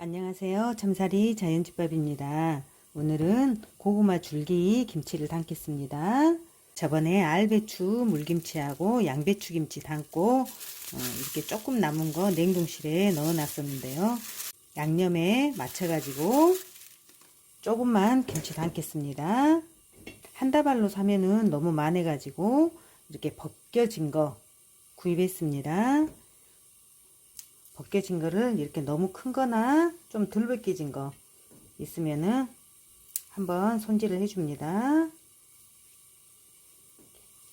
안녕하세요. 참사리 자연집밥입니다. 오늘은 고구마 줄기 김치를 담겠습니다. 저번에 알배추 물김치하고 양배추 김치 담고 어, 이렇게 조금 남은 거 냉동실에 넣어 놨었는데요. 양념에 맞춰가지고 조금만 김치 담겠습니다. 한 다발로 사면은 너무 많아가지고 이렇게 벗겨진 거 구입했습니다. 벗겨진 거를 이렇게 너무 큰 거나 좀 덜 벗겨진 거 있으면은 한번 손질을 해줍니다.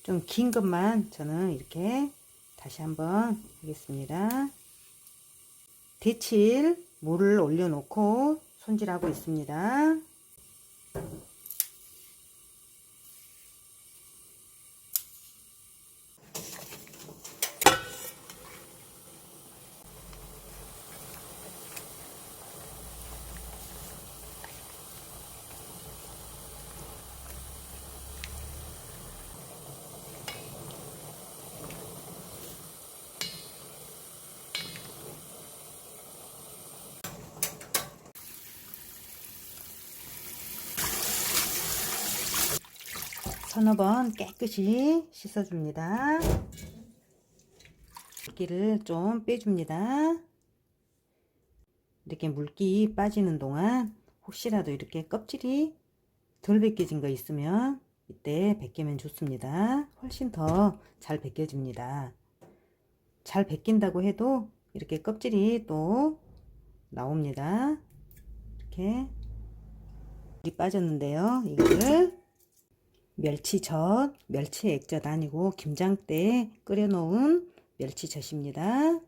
좀 긴 것만 저는 이렇게 다시 한번 하겠습니다. 데칠 물을 올려놓고 손질하고 있습니다. 서너 번 깨끗이 씻어줍니다. 물기를 좀 빼줍니다. 이렇게 물기 빠지는 동안 혹시라도 이렇게 껍질이 덜 벗겨진 거 있으면 이때 벗기면 좋습니다. 훨씬 더 잘 벗겨집니다. 잘 벗긴다고 해도 이렇게 껍질이 또 나옵니다. 이렇게 물이 빠졌는데요. 이거를 멸치젓, 멸치 액젓 아니고 김장때 끓여 놓은 멸치젓입니다.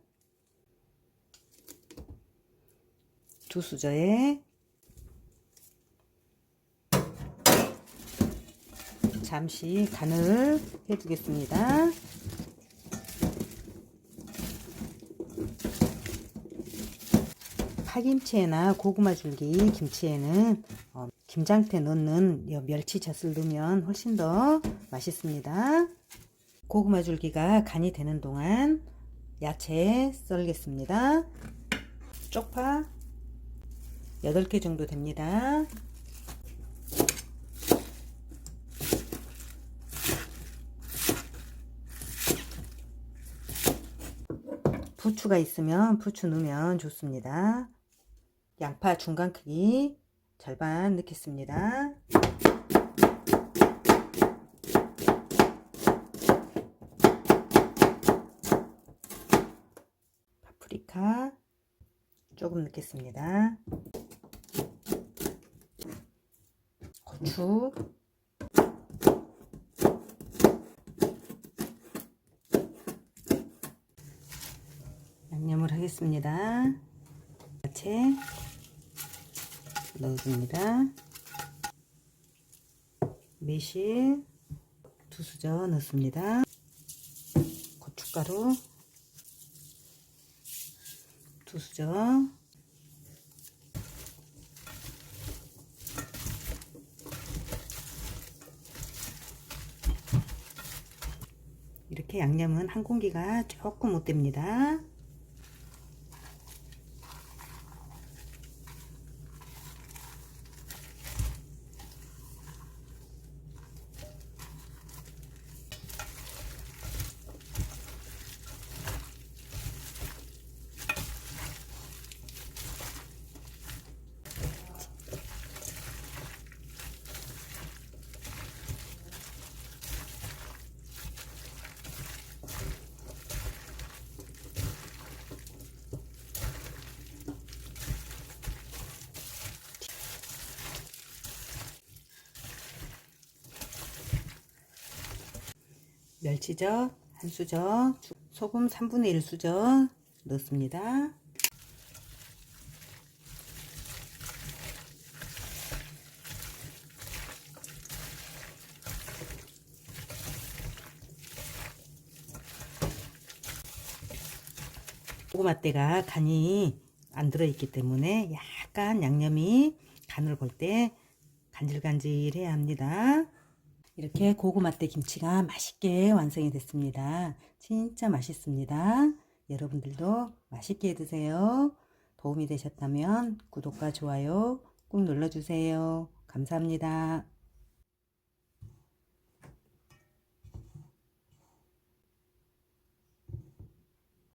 두 수저에 잠시 간을 해두겠습니다. 파김치에나 고구마 줄기 김치에는 어, 김장때 넣는 이 멸치젓을 넣으면 훨씬 더 맛있습니다. 고구마 줄기가 간이 되는 동안 야채 썰겠습니다. 쪽파 8개 정도 됩니다. 부추가 있으면 부추 넣으면 좋습니다. 양파 중간 크기 절반 넣겠습니다. 파프리카 조금 넣겠습니다. 고추 양념을 하겠습니다. 야채 넣어줍니다. 매실 두 수저 넣습니다. 고춧가루 두 수저 이렇게 양념은 한 공기가 조금 못 됩니다. 멸치젓 한 수저, 소금 3분의 1 수저 넣습니다. 고구마대가 간이 안 들어있기 때문에 약간 양념이 간을 볼 때 간질간질해야 합니다. 이렇게 고구마대 김치가 맛있게 완성이 됐습니다. 진짜 맛있습니다. 여러분들도 맛있게 드세요. 도움이 되셨다면 구독과 좋아요 꾹 눌러주세요. 감사합니다.